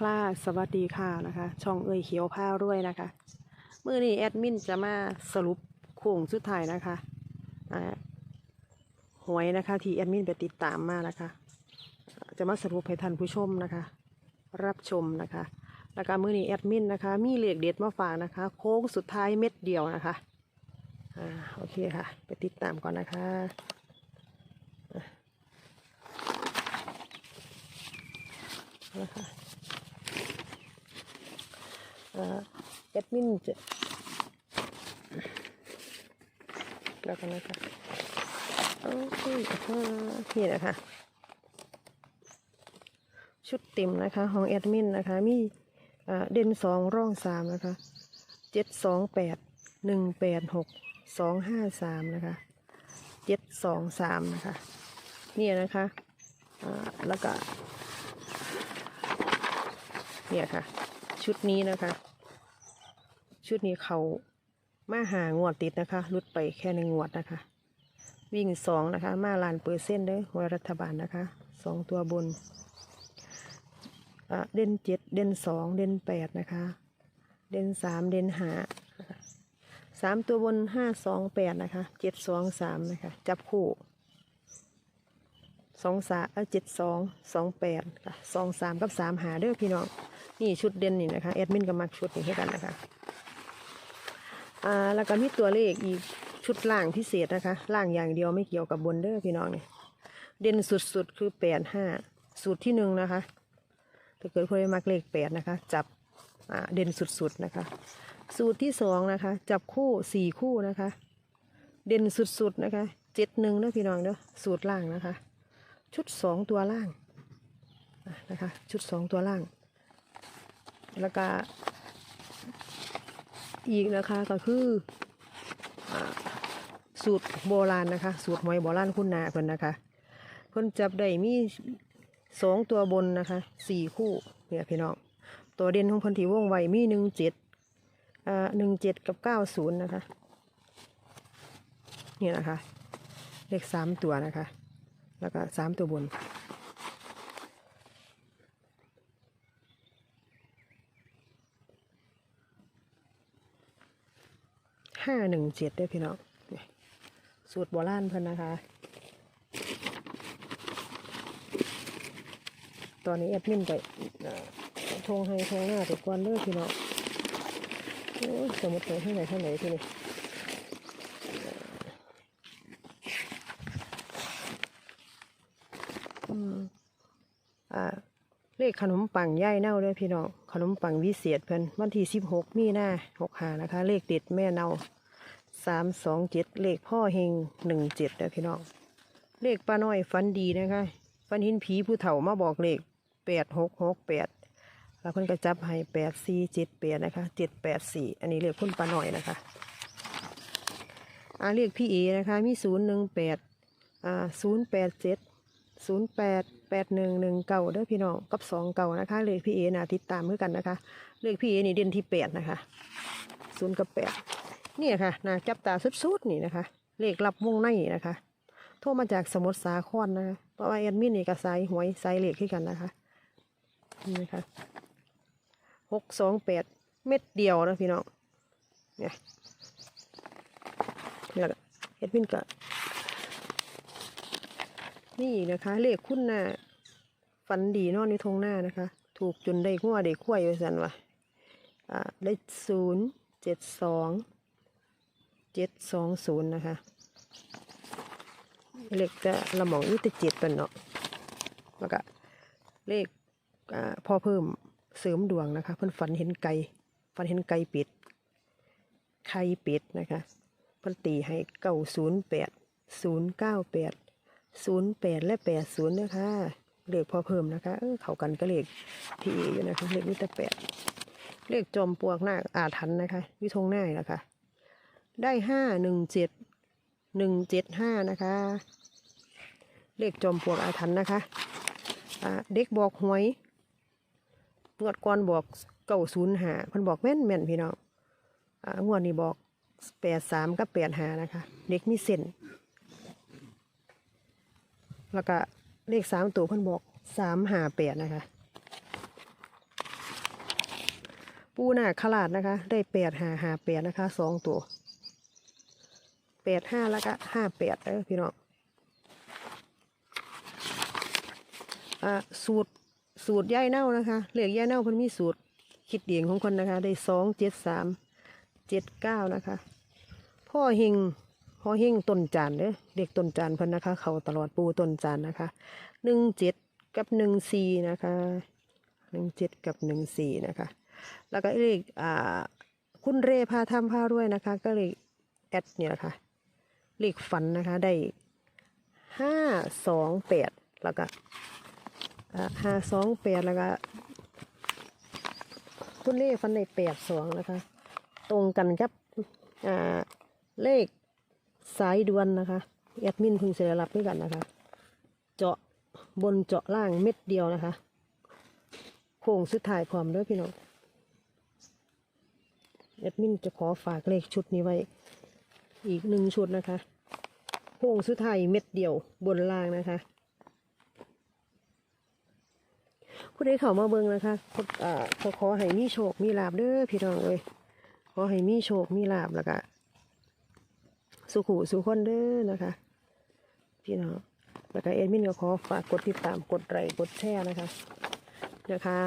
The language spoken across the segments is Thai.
ค่ะสวัสดีค่ะนะคะ ช่องเอ่ยเขียวผ้าด้วยนะคะเมื่อนี้แอดมินจะมาสรุปโค้งสุดท้ายนะคะอ่าหวยนะคะที่แอดมินไปติดตามมานะคะ จะมาสรุปให้ท่านผู้ชมนะคะ รับชมนะคะ แล้วก็มื่อนี้แอดมินนะคะ มีเหลขเด็ดมาฝากนะคะ โค้งสุดท้ายเม็ดเดียวนะคะอ่าโอเคค่ะ ไปติดตามก่อนนะคะนะคะ แอดมินจะแล้วกันนะคะโอเคอ่านี่นะคะ ชุดเต็มนะคะ ของแอดมินนะคะ มีอ่าเด่นสองร่องสามนะคะเจ็ดสองแปดหนึ่งแปดหกสองห้าสามนะคะเจ็ดสองสามนะคะเนี่ยนะคะอ่าแล้วก็เนี่ยค่ะ ชุดนี้นะคะ ชุดนี้เขามาหางวดติดนะคะลุดไปแค่หนึ่งงวดนะคะ วิ่งสองนะคะ มาลานเปอร์เซ็นต์เด้อหวยรัฐบาลนะคะสองตัวบนอะเด่นเจ็ดเด่นสองเด่นแปดนะคะ เด่นสามเด่นหาสามตัวบนห้าสองแปดนะคะเจ็ดสองสามนะคะ จับคู่ สองสามเออเจ็ดสองสองแปดค่ะสองสามกับสามหาเด้อพี่น้องนี่ชุดเด่นนี่นะคะแอดมินก็มักชุดนี้ให้กันนะคะอ่าแล้วก็มีตัวเลขอีกชุดล่างพิเศษนะคะล่างอย่างเดียวไม่เกี่ยวกับบนเด้อพี่น้องเนี่ยเด่นสุดๆคือแปดห้าสูตรที่หนึ่งนะคะถ้าเกิดคนมักเลขแปดนะคะ จับอ่าเด่นสุดๆนะคะ สูตรที่สองนะคะ จับคู่สี่คู่นะคะ เด่นสุดๆนะคะเจ็ดหนึ่งเด้อพี่น้องเด้อสูตรล่างนะคะ ชุดสองตัวล่างนะคะชุดสองตัวล่าง แล้วก็อีกนะคะก็คืออสูตรโบราณนะคะ สูตรหวยโบราณคุณนาเพิ่นนะคะเพิ่นจับได้มีสองตัวบนนะคะสี่คู่เนี่ยพี่น้องตัวเด่นของเพิ่นที่วงไว้มีหนึ่งเจ็ดอ่าหนึ่งเจ็ดกับเก้าศูนย์นะคะเนี่ยนะคะเลขสามตัวนะคะ แล้วก็สามตัวบน ห้าหนึ่งเจ็ดด้วยพี่น้องสูตรโบราณเพิ่นนะคะ ตอนนี้แอดมินไปทงให้ทงหน้าไปก่อนเด้อพี่น้องโอ้ยสมุดไปที่ไหนที่ไหนที่นี่อืมอ่า เลขขนมปังย่ายเน่าด้วยพี่น้องขนมปังวิเศษเพิ่นวันที่สิบหกมีหน้าหกหานะคะ เลขเด็ดแม่เน่าสามสองเจ็ดเลขพ่อเฮงหนึ่งเจ็ดนะพี่น้องเลขป้าน้อยฟันดีนะคะฟันหินผีผู้เฒ่ามาบอกเลขแปดหกหกแปดแล้วเพิ่นก็จับให้แปดสี่เจ็ดแปดนะคะเจ็ดแปดสี่อันนี้เลขคุณป้าน้อยนะคะอ่าเลขพี่เอนะคะมีศูนย์หนึ่งแปดอ่าศูนย์แปดเจ็ด ศูนย์แปดแปดหนึ่งหนึ่งเก่าเด้อพี่น้องกับสองเก่านะคะเลขพี่เอนะติดตามเือกันนะคะเลขพี่เอนี่เด่นที่แปดนะคะศูนย์กับแปดนี่ยค่ะนะจับตาสุดๆนี่นะคะ เลขรับวงในนะคะ โทรมาจากสมุทรสาครนะคะเพราะว่าแอดมินนี่ก็สายหวยสายเลขขึ้นกันนะคะนี่นะคะหกสองแปดเม็ดเดียวนะพี่น้องเนี่ยเนี่ยแอดมินก็ นี่อีกนะคะ เลขคุณน่ะฝันดีนอนในทงหน้านะคะ ถูกจนได้งัวได้ขั้วยู่สันวะอ่าได้ศูนย์เจ็ดสองเจ็ดสองศูนย์นะคะเลขจะละหมองนี่แต่เจ็ดเป็นเนาะแล้วก็เลขอ่าพอเพิ่มเสริมดวงนะคะ เพิ่นฝันเห็นไก่ฝันเห็นไก่เป็ดไข่เป็ดนะคะเพิ่นตีให้เก้าศูนย์แปดศูนย์เก้าแปด ศูนย์แปดและแปดศูนย์นะคะเลขพอเพิ่มนะคะ เออเข้ากันก็เลขที่อยู่นะคะเลขมิตรแปดเลขจอมปลวกหน้าอาถรรพ์นะคะวิทงหน้านะคะ ได้ห้าหนึ่งเจ็ดหนึ่งเจ็ดห้านะคะ เลขจอมปลวกอาถรรพ์นะคะเด็กบอกหวยงวดก่อนบอกเก้าศูนย์หาเพิ่นบอกแม่นแม่นพี่น้องอ่างวดนี้บอกแปดสามกับแปดหานะคะ เด็กมีเส้น แล้วก็เลขสามตัวเพิ่นบอกสามหาแปดนะคะ ปูหน้าขลาดนะคะ ได้แปดหาหาแปดนะคะสองตัวแปดห้าแล้วก็ห้าแปดเออพี่น้องอ่าสูตรสูตรย่ายเน่านะคะเหลือกย่ายเน่าเพิ่นมีสูตรคิดเดียงของคนนะคะ ได้สองเจ็ดสามเจ็ดเก้านะคะ พ่อเฮง พ่อเฮงต้นจานเด้อเด็กต้นจานเพิ่นนะคะ เขาตลอดปูต้นจานนะคะหนึ่งเจ็ดกับหนึ่งสี่นะคะหนึ่งเจ็ดกับหนึ่งสี่นะคะ แล้วก็เลขอ่าคุณเรพาทำพารวยนะคะ ก็เลยแอดเนี่ยแหละค่ะเลขฝันนะคะได้ห้าสองแปดแล้วก็ห้าสองแปดแล้วก็คุณเล่ฟันในแปดสองนะคะ ตรงกันกับอ่าเลข สายด่วนนะคะแอดมินพึงเสียรับด้วยกันนะคะ เจาะบนเจาะล่างเม็ดเดียวนะคะโค้งสุดท้ายพร้อมด้วยพี่น้องแอดมินจะขอฝากเลขชุดนี้ไว้ อีกหนึ่งชุดนะคะโค้งสุดท้ายเม็ดเดียวบนล่างนะคะผู้ใดเข้ามาเบิ่งนะคะขอขอขอให้มีโชคมีลาบเด้อพี่น้องเอ้ยขอให้มีโชคมีลาบแล้วก็ สุขุสุขคนเด้อนะคะ พี่น้องแล้วก็เอ็ดมินก็ขอฝากกดติดตามกดไลค์กดแชร์นะคะนะคะ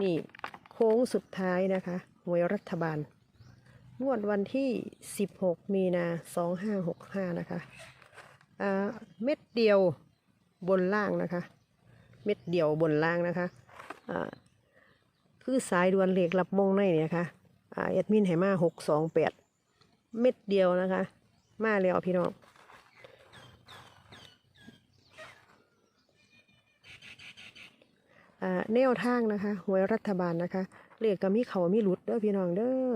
นี่โค้งสุดท้ายนะคะหวยรัฐบาลงวดวันที่ 16 มีนา 2565 นะคะเม็ดเดียวบนล่างนะคะ เม็ดเดียวบนล่างนะคะคือสายด่วนเหล็กรับมงในเนี่ยนะคะอ่าแอดมินให้มา628 เม็ดเดียวนะคะ มาแล้วพี่น้องอ่าแนวทางนะคะหวยรัฐบาลนะคะเลขก็มีเขามีหลุดเด้อพี่น้องเด้อ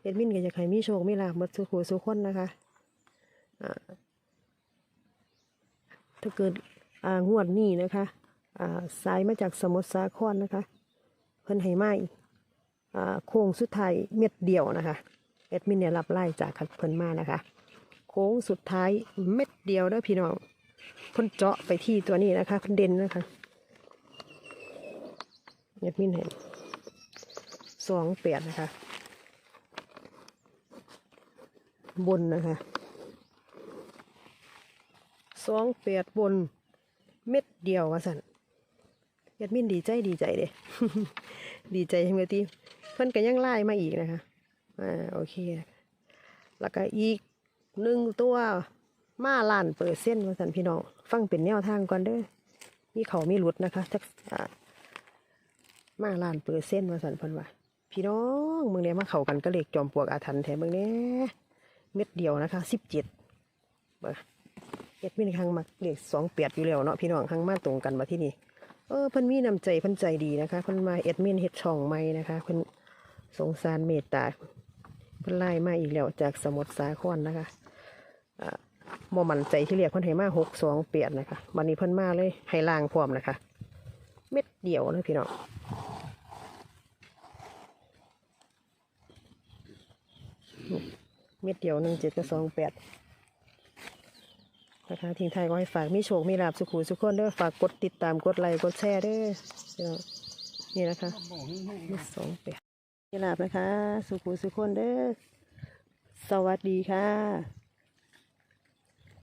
เอ็ดมินก็อยากให้มีโชคมีลาภหมดสุขสุขคนนะคะอ่าถ้าเกิดอ่างวดนี้นะคะอ่าสายมาจากสมุทรสาครนะคะ เพิ่นให้อยอ่าโค้งสุดท้ายเม็ดเดียวนะคะ เอ็ดมินเนี่ยรับไล่จากเพิ่นมานะคะ โค้งสุดท้ายเม็ดเดียวเด้อพี่น้องเพิ่นเจาะไปที่ตัวนี้นะคะเพิ่นเด่นนะคะเน็ตมินเห็นสองแปดนะคะ บนนะคะสองแปดบนเม็ดเดียวว่าสันเน็ตมินดีใจดีใจเด้ดีใจทั้งเวทีเพิ่นก็ยังไล่มาอีกนะคะ อ่าโอเค แล้วก็อีกหนึ่งตัวมาล้านเปอร์เซ็นต์ว่าสันพี่น้อง ฟังเป็นแนวทางก่อนเด้อมีเขามีหลุดนะคะจักอ่ามาล้านเปอร์เซ็นต์ว่าสันพันว่าพี่น้องเมืองเนี้ยมาเข้ากันก็เลขจอมปลวกอาถรรพ์แถมเมืองเนี้ยเม็ดเดียวนะคะสิบเจ็ดเบอร์เอ็ดมินครั้งมาเลขสองเปียดอยู่แล้วเนาะพี่น้องครั้งมาตรงกันมาที่นี่เออพิ่นมีน้ำใจพิ่นใจดีนะคะพิ่นมาเอ็ดมินเฮ็ดช่องใหม่นะคะพิ่นสงสารเมตตา เพิ่นไล่มาอีกแล้วจากสมุทรสาครนะคะอ่าบ่มั่นใจที่เรียกเพิ่นให้มาหกสองเปียดนะคะวันนี้เพิ่นมาเลยให้ล่างพร้อมนะคะ เม็ดเดียวนะพี่น้องเม็ดเดียวหนึ่งเจ็ดกับสองแปดนะคะทิ้งท้ายก็ให้ฝากมีโชคมีลาบสุขุสุขคนเด้อฝากกดติดตามกดไลค์กดแชร์เด้อพี่น้องนี่นะคะมีสองแปด มีลาบนะคะ สุขุสุขคนเด้อ สวัสดีค่ะ